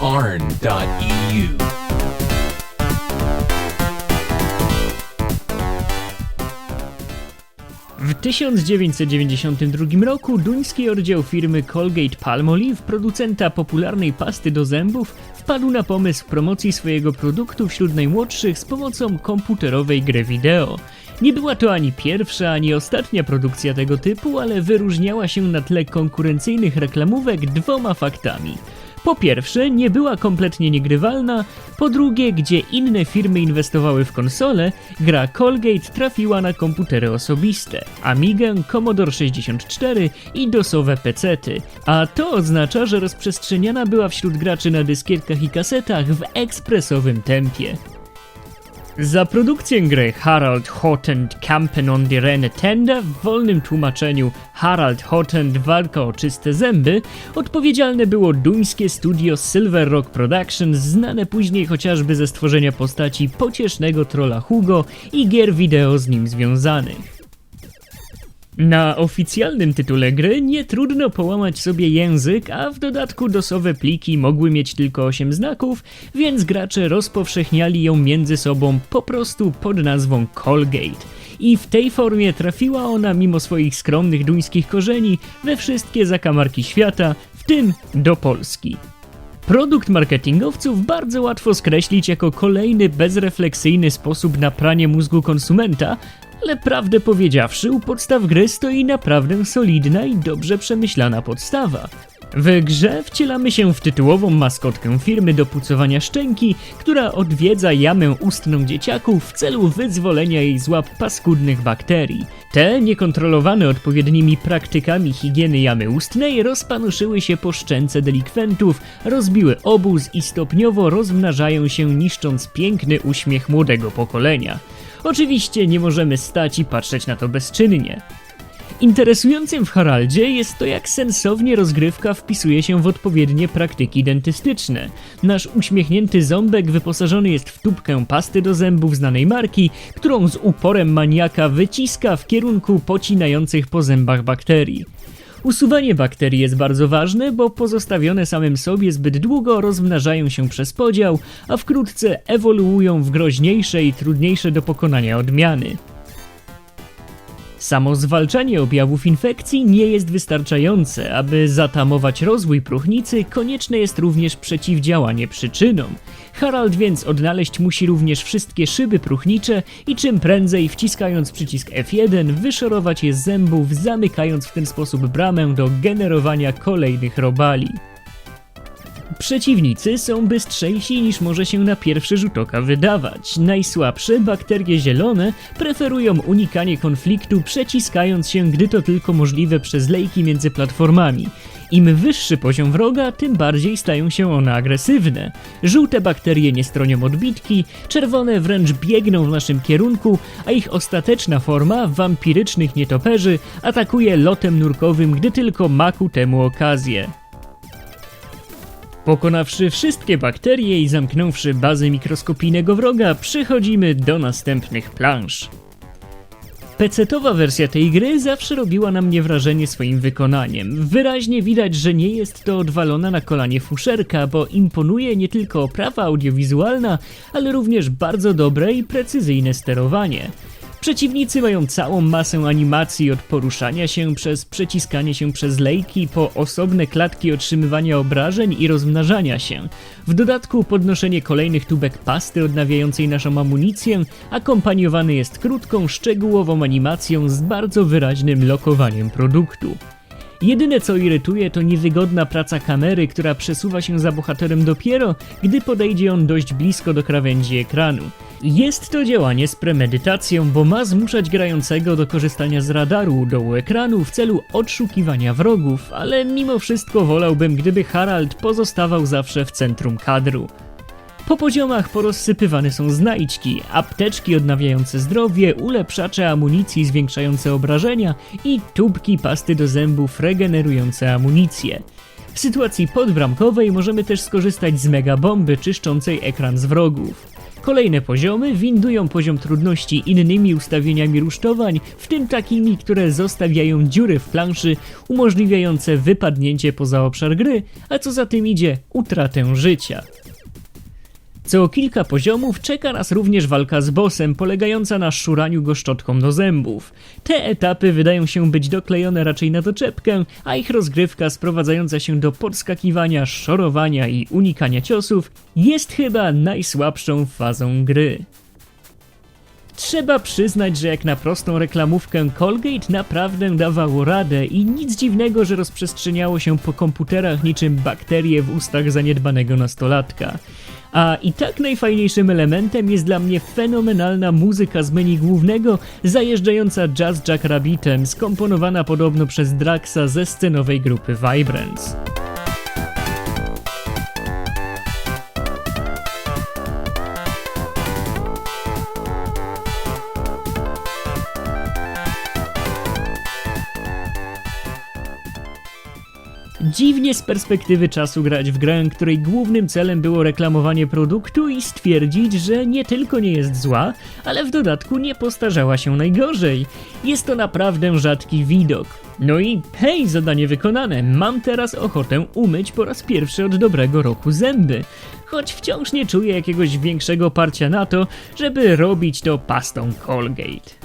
arn.eu. W 1992 roku duński oddział firmy Colgate Palmolive, producenta popularnej pasty do zębów, wpadł na pomysł promocji swojego produktu wśród najmłodszych z pomocą komputerowej gry wideo. Nie była to ani pierwsza, ani ostatnia produkcja tego typu, ale wyróżniała się na tle konkurencyjnych reklamówek dwoma faktami. Po pierwsze, nie była kompletnie niegrywalna, po drugie, gdzie inne firmy inwestowały w konsole, gra Colgate trafiła na komputery osobiste, Amigę, Commodore 64 i DOSowe pecety, a to oznacza, że rozprzestrzeniana była wśród graczy na dyskietkach i kasetach w ekspresowym tempie. Za produkcję gry Harald Hotend Kampen on die Rene Tender w wolnym tłumaczeniu Harald Hotend Walka o czyste zęby odpowiedzialne było duńskie studio Silver Rock Productions znane później chociażby ze stworzenia postaci pociesznego trolla Hugo i gier wideo z nim związanych. Na oficjalnym tytule gry nie trudno połamać sobie język, a w dodatku dosowe pliki mogły mieć tylko 8 znaków, więc gracze rozpowszechniali ją między sobą po prostu pod nazwą Colgate. I w tej formie trafiła ona mimo swoich skromnych duńskich korzeni we wszystkie zakamarki świata, w tym do Polski. Produkt marketingowców bardzo łatwo skreślić jako kolejny bezrefleksyjny sposób na pranie mózgu konsumenta, ale prawdę powiedziawszy, u podstaw gry stoi naprawdę solidna i dobrze przemyślana podstawa. W grze wcielamy się w tytułową maskotkę firmy do pucowania szczęki, która odwiedza jamę ustną dzieciaków w celu wyzwolenia jej z łap paskudnych bakterii. Te, niekontrolowane odpowiednimi praktykami higieny jamy ustnej, rozpanuszyły się po szczęce delikwentów, rozbiły obóz i stopniowo rozmnażają się, niszcząc piękny uśmiech młodego pokolenia. Oczywiście nie możemy stać i patrzeć na to bezczynnie. Interesującym w Haraldzie jest to, jak sensownie rozgrywka wpisuje się w odpowiednie praktyki dentystyczne. Nasz uśmiechnięty ząbek wyposażony jest w tubkę pasty do zębów znanej marki, którą z uporem maniaka wyciska w kierunku pocinających po zębach bakterii. Usuwanie bakterii jest bardzo ważne, bo pozostawione samym sobie zbyt długo rozmnażają się przez podział, a wkrótce ewoluują w groźniejsze i trudniejsze do pokonania odmiany. Samo zwalczanie objawów infekcji nie jest wystarczające. Aby zatamować rozwój próchnicy, konieczne jest również przeciwdziałanie przyczynom. Harald więc odnaleźć musi również wszystkie szyby próchnicze i czym prędzej wciskając przycisk F1 wyszorować je z zębów, zamykając w ten sposób bramę do generowania kolejnych robali. Przeciwnicy są bystrzejsi niż może się na pierwszy rzut oka wydawać. Najsłabsze, bakterie zielone, preferują unikanie konfliktu, przeciskając się, gdy to tylko możliwe przez lejki między platformami. Im wyższy poziom wroga, tym bardziej stają się one agresywne. Żółte bakterie nie stronią odbitki, czerwone wręcz biegną w naszym kierunku, a ich ostateczna forma, wampirycznych nietoperzy, atakuje lotem nurkowym, gdy tylko ma ku temu okazję. Pokonawszy wszystkie bakterie i zamknąwszy bazę mikroskopijnego wroga, przechodzimy do następnych plansz. Pecetowa wersja tej gry zawsze robiła na mnie wrażenie swoim wykonaniem. Wyraźnie widać, że nie jest to odwalona na kolanie fuszerka, bo imponuje nie tylko oprawa audiowizualna, ale również bardzo dobre i precyzyjne sterowanie. Przeciwnicy mają całą masę animacji od poruszania się przez przeciskanie się przez lejki po osobne klatki otrzymywania obrażeń i rozmnażania się. W dodatku podnoszenie kolejnych tubek pasty odnawiającej naszą amunicję akompaniowany jest krótką, szczegółową animacją z bardzo wyraźnym lokowaniem produktu. Jedyne co irytuje to niewygodna praca kamery, która przesuwa się za bohaterem dopiero, gdy podejdzie on dość blisko do krawędzi ekranu. Jest to działanie z premedytacją, bo ma zmuszać grającego do korzystania z radaru dołu ekranu w celu odszukiwania wrogów, ale mimo wszystko wolałbym, gdyby Harald pozostawał zawsze w centrum kadru. Po poziomach porozsypywane są znajdźki, apteczki odnawiające zdrowie, ulepszacze amunicji zwiększające obrażenia i tubki pasty do zębów regenerujące amunicję. W sytuacji podbramkowej możemy też skorzystać z megabomby czyszczącej ekran z wrogów. Kolejne poziomy windują poziom trudności innymi ustawieniami rusztowań, w tym takimi, które zostawiają dziury w planszy, umożliwiające wypadnięcie poza obszar gry, a co za tym idzie, utratę życia. Co kilka poziomów czeka nas również walka z bossem, polegająca na szuraniu go szczotką do zębów. Te etapy wydają się być doklejone raczej na doczepkę, a ich rozgrywka sprowadzająca się do podskakiwania, szorowania i unikania ciosów jest chyba najsłabszą fazą gry. Trzeba przyznać, że jak na prostą reklamówkę Colgate naprawdę dawało radę i nic dziwnego, że rozprzestrzeniało się po komputerach niczym bakterie w ustach zaniedbanego nastolatka. A i tak najfajniejszym elementem jest dla mnie fenomenalna muzyka z menu głównego, zajeżdżająca Jazz Jack Rabbitem, skomponowana podobno przez Draxa ze scenowej grupy Vibrance. Dziwnie z perspektywy czasu grać w grę, której głównym celem było reklamowanie produktu i stwierdzić, że nie tylko nie jest zła, ale w dodatku nie postarzała się najgorzej. Jest to naprawdę rzadki widok. No i hej, zadanie wykonane. Mam teraz ochotę umyć po raz pierwszy od dobrego roku zęby. Choć wciąż nie czuję jakiegoś większego parcia na to, żeby robić to pastą Colgate.